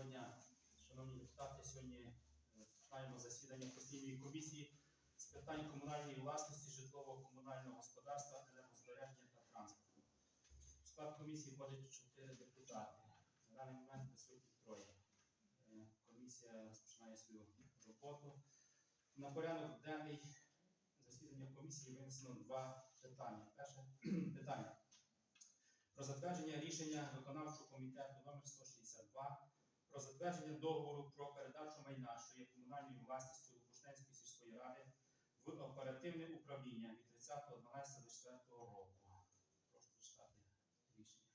Доброго дня, шановні депутати. Сьогодні е, починаємо засідання постійної комісії з питань комунальної власності, житлово-комунального господарства, енергозбереження та транспорту. В склад комісії входить чотири депутати. На даний момент присутні троє. Е, Комісія розпочинає свою роботу. На порядок денний засідання комісії винесено два питання. Перше питання про затвердження рішення виконавчого комітету номер 162 затвердження договору про передачу майна, що є комунальною власністю Лопушненської сільської ради в оперативне управління від 30.12.24 року. Прошу прочитати рішення.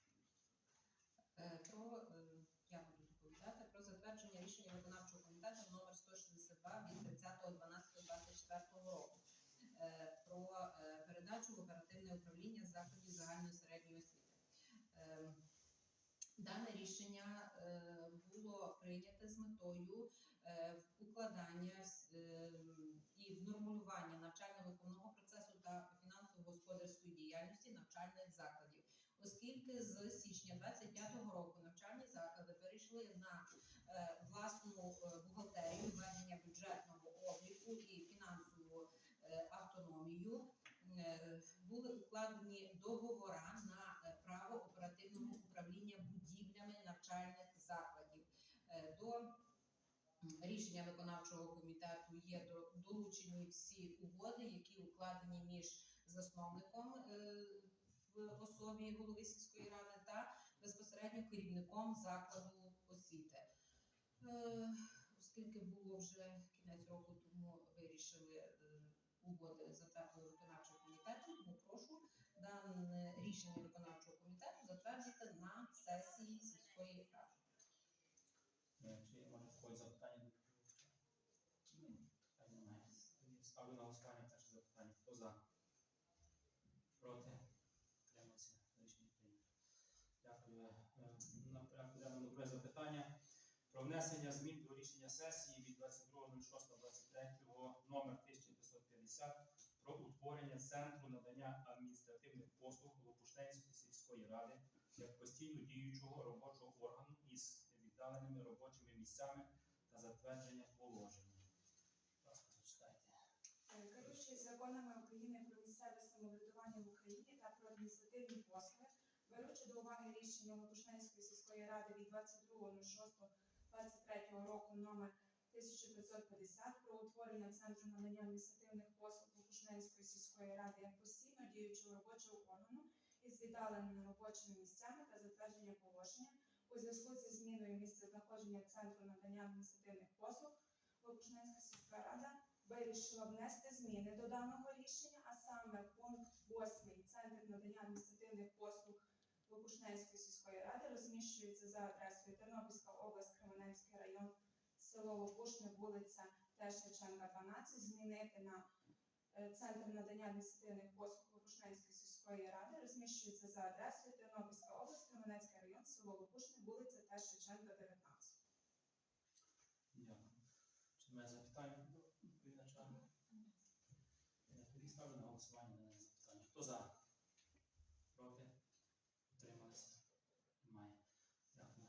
Е, Про е, я буду доповідати про затвердження рішення виконавчого комітету номер 162 від 30.12.24 року е, про передачу в оперативне управління закладів загальної середньої освіти. Рішення е, було прийняте з метою е, укладання е, і внормулювання навчально-виховного процесу та фінансово-господарської діяльності навчальних закладів оскільки з січня 25-го року навчальні заклади перейшли на власну бухгалтерію ведення бюджетного обліку і фінансову автономію. Були укладені договори на е, право оперативного управління будівлями навчальних закладів. Е, До м, рішення виконавчого комітету є долучені всі угоди, які укладені між засновником е, в особі голови сільської ради та безпосередньо керівником закладу освіти. Е, Оскільки було вже кінець року, тому вирішили е, угоди затвердили виконавчого комітету, тому прошу дане рішення виконавчого комітету затвердити на сесії сільської ради. Когось запитання до доповідача? Ні, питань немає. Тоді ставлю на голосування перше запитання. Хто за? Проти? Тримався. Рішення прийнято. Дякую. Е, На порядку запитання про внесення змін до рішення сесії від 22.06.23 номер 1550 про утворення центру надання адміністративних послуг Лопушненської сільської ради як постійно діючого робочого органу із віддаленими робочими місцями та затвердження положення. Керуючись законами України про місцеве самоврядування в Україні та про адміністративні послуги, беручи до уваги рішення Лопушненської сільської ради від 22.06.23 року номер 1550 про утворення центру надання адміністративних послуг Лопушненської сільської ради як постійно діючого робочого органу із віддаленими робочими місцями та затвердження положення у зв'язку зі зміною місця знаходження центру надання адміністративних послуг Лопушненська сільська рада вирішила внести зміни до даного рішення, а саме пункт 8 Центр надання адміністративних послуг Лопушненської сільської ради розміщується за адресою Тернопільська область, Кременецький район, село Лопушне, вулиця Тешеченка, 12, змінити на Центр надання адміністративних послуг Лопушненської сільської ради розміщується за адресою Тернопільська область, Кременецький район, село Лопушне, вулиця Тешеченка, 19. Дякую. Чи немає запитань до доповідача? Я тоді ставлю на голосування дане запитання. Хто за? Проти? Утрималися? Немає. Дякую.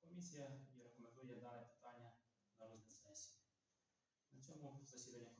Комісія тоді рекомендує дане питання на розгляд сесії. На цьому засідання